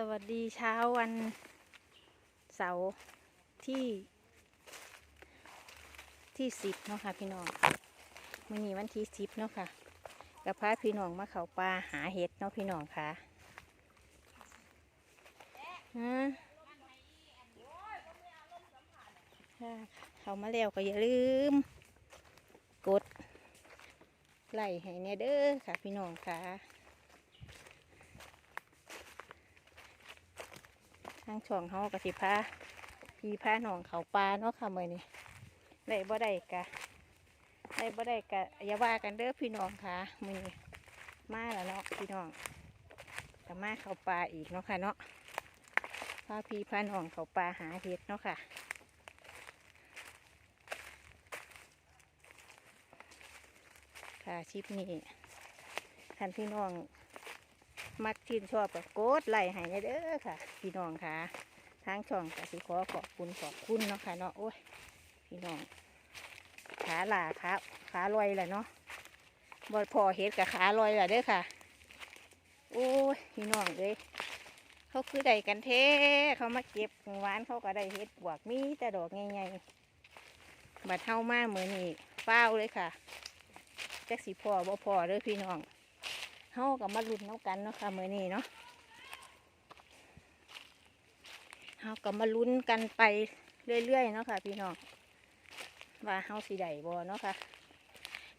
สวัสดีเช้าวันเสาร์ที่ที่สิบเนาะค่ะพี่น้องมื่อนี้วันที่สิบเนาะค่ะกับพาพี่น้องมาเขาป่าหาเห็ดเนาะพี่น้องค่ะฮะเขามาแล้วก็อย่าลืม กดไลค์ให้แน่เด้อค่ะพี่น้องค่ะ ทางช่องเฮากระสิพาพี่พานองเขาปลาเนาะค่ะมื้อนี้ได้บ่ได้กะได้บ่ได้กะอย่าว่ากันเด้อพี่น้องค่ะมือนี่มาแล้วเนาะพี่น้องก็มาเขาปลาอีกเนาะค่ะเนาะพาพี่พาน้องเขาปลาหาเห็ดเนาะค่ะค่ะชิปนี้ท่านพี่น้อง มักชื่นชอบกับโกดไล่ให้เด้อค่ะ พี่น้องค่ะทางช่องกสิขอขอบคุณขอบคุณเนาะค่ะเนาะโอ้ยพี่น้องขาหลาขาขาลอยแหละเนาะบ่พอเห็ดกับขาลอยแหละเด้อค่ะ โอ้ยพี่น้องเลยเขาคือได้กันเทเขามาเก็บหวานเขาก็ได้เห็ดบวกมีแต่ดอกใหญ่ๆบัดเท่ามากเหมือนนี่เป้าเลยค่ะแจักสีพอบ่พอเด้อพี่น้อง เฮากับมาลุ้นน้ำกันเนาะค่ะมื้อนี้เนาะเฮากับมาลุ้นกันไปเรื่อยๆเนาะค่ะพี่น้องว่าเฮาสิได้บ่เนาะค่ะ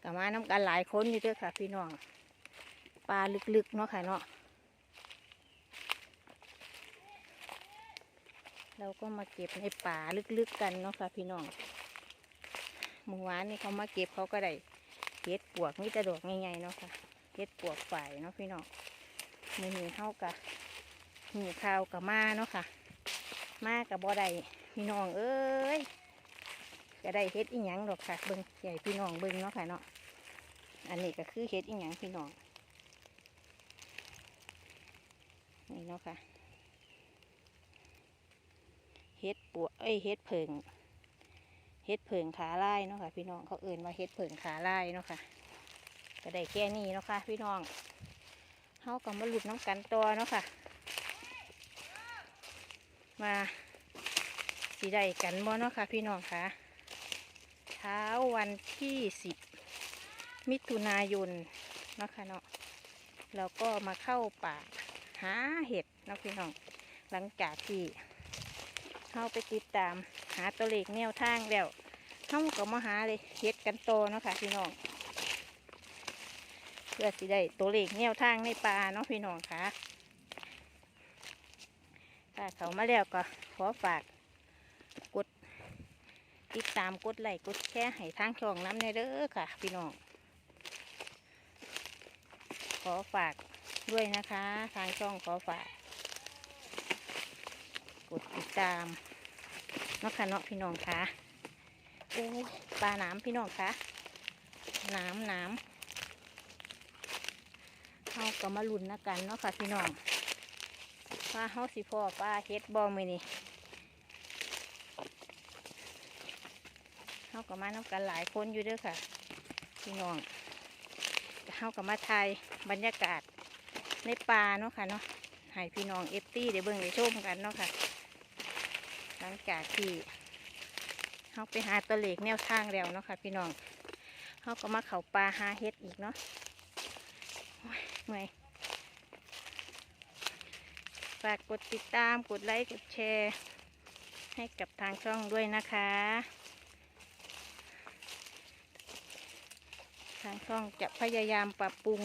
กับมาน้ำกันหลายคนอยู่เด้วยค่ะ พี่น้องปลาลึกๆเนาะค่ะเนาะเราก็มาเก็บในป่าลึกๆกันเนาะค่ะพี่น้องเมื่อวานนี่เขามาเก็บเขาก็ได้เก็ดปวกมีแต่ดอกใหญ่ๆเนาะค่ะ เฮ็ดปวกฝ่ายเนาะพี่น้องมือนี้เท่ากับหีข้าวกับมาเนาะค่ะ มากับบ่ได้พี่น้องเอ้ยก็ได้เฮ็ดอีหยังดอกค่ะเบิ่งใหญ่พี่น้องเบิ่งเนาะค่ะเนาะอันนี้ก็คือเฮ็ดอีหยังพี่น้องนี่เนาะค่ะเฮ็ดปวกเอ้ยเฮ็ดเผิงเฮ็ดเผิงขาไลายเนาะค่ะ พี่น้องเขาเอื่นว่าเฮ็ดเผิงขาไลายเนาะค่ะ ก็ได้แค่นี้เนาะค่ะพี่น้องเฮาก็มาหลุดน้ำกันตัวเนาะค่ะ มาสีได้กันบ่เนาะค่ะพี่น้องค่ะเช้าวันที่สิบมิถุนายนเนาะค่ะเนาะเราก็มาเข้าป่าหาเห็ดเนาะพี่น้อง หลังจากที่เข้าไปติดตามหาตัวเลขแนวทางแล้วเข้าก็มาหาเลยเห็ดกันโตเนาะค่ะพี่น้อง พื่อสิได้ตัวเลขแนวทางในป่าเนาะพี่น้องค่ะถ้าเขามาแล้วก็ขอฝากกดติดตามกดไลค์กดแชร์ให้ทางช่องน้ำในเด้อค่ะ พี่น้อง ขอฝากด้วยนะคะ ทางช่องขอฝาก กดติดตามเนาะค่ะเนาะพี่น้องค่ะโอ้ปลาหนามพี่น้องค่ะหน้ำหน้ำ เฮาก็มาลุ้นนะกันเนาะค่ะพี่น้องว่าเฮาสิพ่อปลาเฮ็ดบ่มือนี่เฮาก็มาน้ำกันหลายคนอยู่เด้อค่ะ พี่น้องเฮาก็มาถ่ายบรรยากาศในป่าเนาะค่ะเนาะให้พี่น้องเอฟตี้ได้เบิ่งได้ชมกันเนาะค่ะหลังจากที่เฮาไปหาตัวเลขแนวทางแล้วเนาะค่ะ พี่น้องเฮาก็มาเข่าป่าหาเฮ็ดอีกเนาะ เมื่อยฝากกดติดตามกดไลค์กดแชร์ ให้กับทางช่องด้วยนะคะ ทางช่องจะพยายามปรับปรุง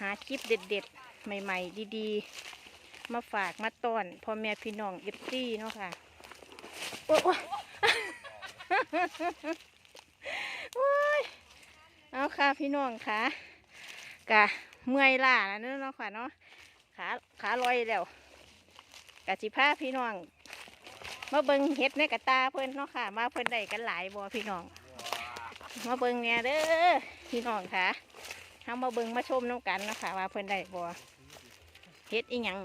หาคลิปเด็ดๆ ใหม่ๆ ดีๆ มาฝากมาต้อนพ่อแม่พี่น้องเอฟซีเนาะค่ะ โอ้โอ้ยโอ้ยเอาค่ะพี่น้องค่ะ กะเมื่อยล้าแล้วเนาะเนาะค่ะเนาะขาขาลอยแล้วกะจิพาพี่น้องมาเบิงเห็ดในกระตาเพิ่นเนาะค่ะ มาเพิ่นได้กันหลายบ่พี่น้อง มาเบิงเนี่ยเด้อพี่น้องค่ะทามาเบิงมาชมน้องกันเนาะค่ะว่าเพิ่นได้บ่เห็ดอีหยัง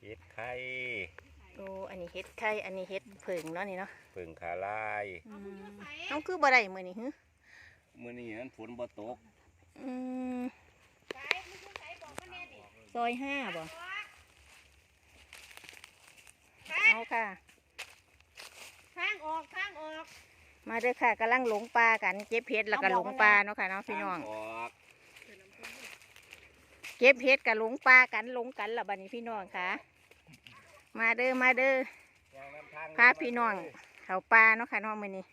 เห็ดไข่โอ้อันนี้เห็ดไข่อันนี้เห็ดเผิงเนาะนี่เนาะเพิ่งขาลายอืมน้องคือบ่ได้มื้อนี้ฮึมื้อนี้นั้นฝนบ่ตก อืมซอยห้าบ่เอาค่ะทางออกทางออกมาเด้อค่ะกำลังหลงปลากัน เก็บเห็ดแล้วก็หลงปลาเนาะค่ะเนาะพี่น้อง ออกเก็บเห็ดกับหลงปลากันหลงกันละบัดนี้พี่น้องค่ะ มาเด้อมาเด้อย่างน้ำทางพาพี่น้องเขาปลาเนาะค่ะเน้องมือนี้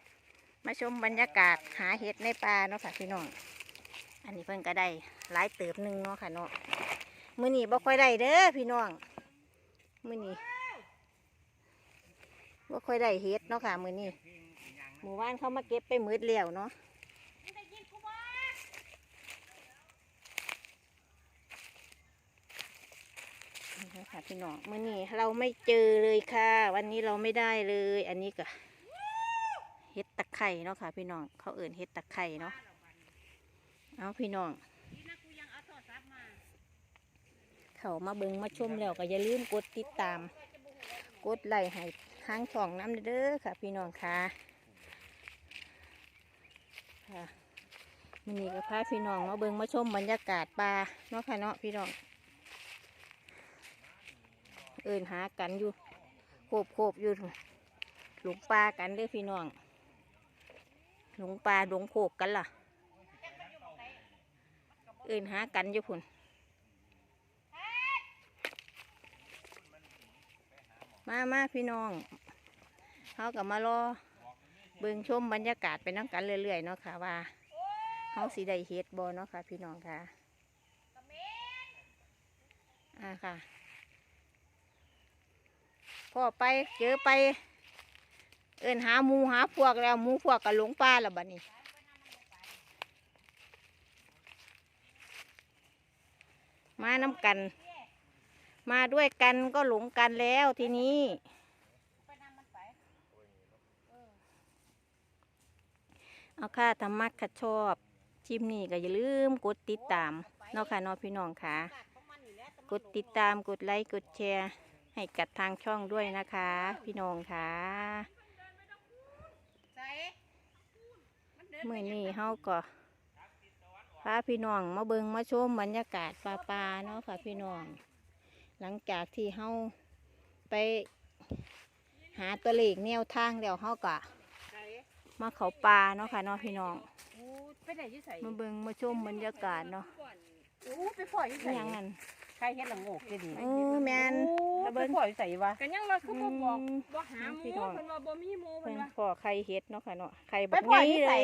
มาชมบรรยากาศหาเห็ดในปลาเนาะค่ะพี่น้อง อันนี้เพิ่นก็ได้หลายเติบหนึ่งเนาะค่ะเนาะมือนี้บ่ค่อยได้เด้อพี่น้องมือนี้บ่ค่อยได้เห็ดเนาะค่ะมือนี้หมู่บ้านเขามาเก็บไปมืดแล้วเนาะได้ยินกูบ่นี่เนาะค่ะพี่น้องมือนี้เราไม่เจอเลยค่ะ วันนี้เราไม่ได้เลย อันนี้ก็เห็ดตะไคร่เนาะค่ะ พี่น้องเขาเอิ่นเห็ดตะไคร่เนาะ เอาพี่น้องเอาโทรศัพท์มาเขามาเบิงมาชมแล้วก็อย่าลืมกดติดตาม กดไลค์ให้ทางช่องน้ำเด้อค่ะ พี่น้องค่ะค่ะมันนี้ก็พาพี่น้องมาเบิงมาชมบรรยากาศป่าเนาะค่ะเนาะพี่น้องเอินหากันอยู่โคบโคบอยู่หลงปลากันเด้อพี่น้องหลงปลาหลงโคกกันล่ะ เอินหากันอยู่พุ่นมามาพี่น้องเขากับมารอเบิ่งชมบรรยากาศไปน้ำกันเรื่อยๆเนาะค่ะว่าเขาสีได้เฮ็ดบอเนาะค่ะ พี่น้องค่ะอ่าค่ะพ่อไปเจอไป เอินหาหมูหาพวกแล้วหมูพวกกับหลงป่าแล้วบัดนี้ มาน้ำกัน มาด้วยกันก็หลงกันแล้วทีนี้ไปนำมันไปเอาค่ะธรรมะค่ะชอบชิมนี่ก็อย่าลืมกดติดตามเนาะค่ะเนาะพี่น้องค่ะกาดของมันนี่แหละแต่มันกดติดตามกดไลค์กดแชร์ ให้กับทางช่องด้วยนะคะ พี่น้องค่ะใส่มันเดินเมื่อนี้เฮาก็ พาพี่น้องมาเบิงมาชมบรรยากาศป่าปาๆเนาะค่ะพี่น้อง หลังจากที่เฮาไปหาตัวเลขแนวทางแล้วเฮาก็ใส่มาเขาป่าเนาะค่ะเนาะพี่น้องโอ้ไปไหนอยู่ใส่มาเบิงมาชมบรรยากาศเนาะโอ้ไปปล่อยอยู่อิใส่หยังนั่นใครเฮ็ดละโงกจะดีเออแมนแล้วไปปล่อยอยู่ใส่วะกันยังว่าคือบ่บอกอืมบ่หาหมูพี่น้องเพิ่นว่าบ่มีหมูเพิ่เพิ่นนว่าขอไข่เฮ็ดเนาะค่ะเนาะไข่ไปบักปล่อยอนี้ยู่เลใส่ย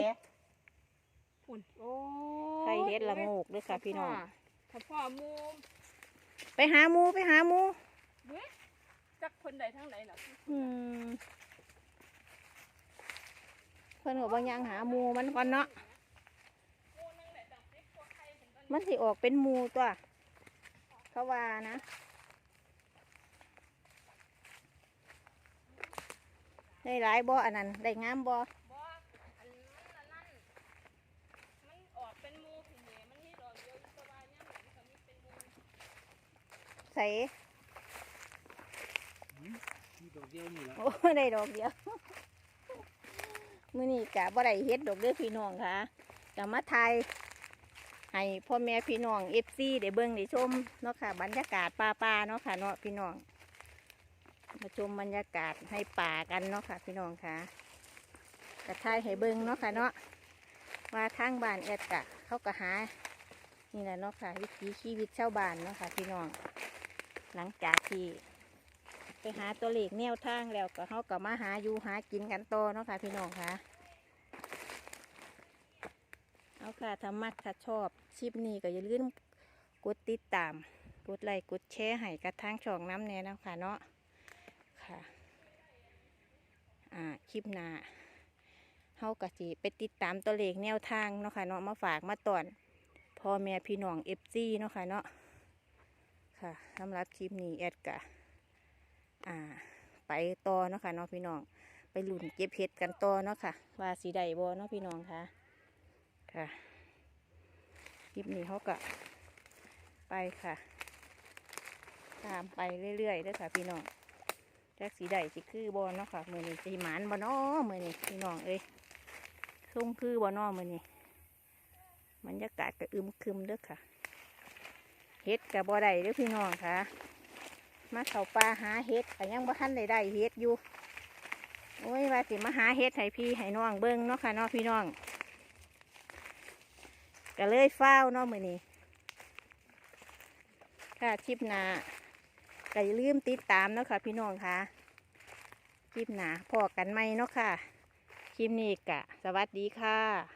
พุ่นโอ้ไข่เฮ็ดละโงกเด้วยค่ะพี่น้องถ้าพ่อหมูไปหาหมูไปหาหมูเว้ยจักคนใดทั้งใดน่ะอืมเพิ่นก็บ่ยังหาหมูมันก่อนเนาะมันสิออกเป็นหมูตัวเขาว่านะได้หลายบ่อันนั้นได้งามบ่บ่อันนั้นอันนั้นมันออกเป็นหมูพี่แหม่มันมีดอกเดียวอยู่แตะวาเนี่ยมันก็มีเป็นหมู ใส่ดอกเดียวนี่ละโอ้ได้ดอกเดียวมื้อนี้กะบ่ได้เฮ็ดดอกเด้อพี่น้องค่ะจะมาถ่ายให้พ่อแม่พี่น้อง FC ได้เบิ่งได้ชมเนาะค่ะ บรรยากาศป่าๆเนาะค่ะเนาะพี่น้องมาชมบรรยากาศให้ป่ากันเนาะค่ะ พี่น้องค่ะกระถ่ายให้เบิ่งเนาะค่ะเนาะว่าทางบ้านแอดกะเขาก็หานี่แหละเนาะค่ะ วิถีชีวิตชาวบ้านเนาะค่ะ พี่น้อง หลังจากที่ไปหาตัวเลขแนวทางแล้วก็เขาก็มาหาอยู่หากินกันโตเนาะค่ะพี่น้องค่ะ เอาค่ะถ้ามักถ้าชอบชิปนี้ก็อย่าลืมกดติดตาม กดไลค์กดแชร์ให้กับทางช่องน้ำแน่นะคะเนาะค่ะ อ่าคลิปหน้าเฮาก็สิไปติดตามตัวเลขแนวทางเนาะค่ะเนาะมาฝากมาตอนพ่อแม่พี่น้องเอฟซีเนาะค่ะเนาะ ค่ะสำหรับคลิปนี้แอดกะอ่า ไปต่อเนาะค่ะเนาะพี่น้อง ไปหลุ่นเก็บเห็ดกันต่อเนาะค่ะ ว่าสีใดบอเนาะพี่น้องค่ะ ค่ะ คลิปนี้เขาก็ไปค่ะ ตามไปเรื่อยๆเด้อค่ะ พี่น้องแจากสีใดสิคือบอเนาะค่ะมือนี้สีหมานบอเนาะมือนี้พี่น้องเอ้ยส่งคือบอเนาะมือนี้บรรยากาศก็อึมครึมเด้อค่ะ เฮ็ดกับบ่อใดเด้อพี่น้องค่ะ มาเข้าป่าหาเห็ดแต่ยังบ่ทันได้ได้เห็ดอยู่ โอ้ยว่าสิมาหาเห็ดให้พี่ให้น้องเบิ้งเนาะค่ะเนาะพี่น้องก็เลยเฝ้าเนาะมือนี้ค่ะคลิปหนาก็อย่าลืมติดตามเนาะค่ะพี่น้องค่ะคลิปหนาพอกันไหมเนาะค่ะ คลิปนี้กะ สวัสดีค่ะ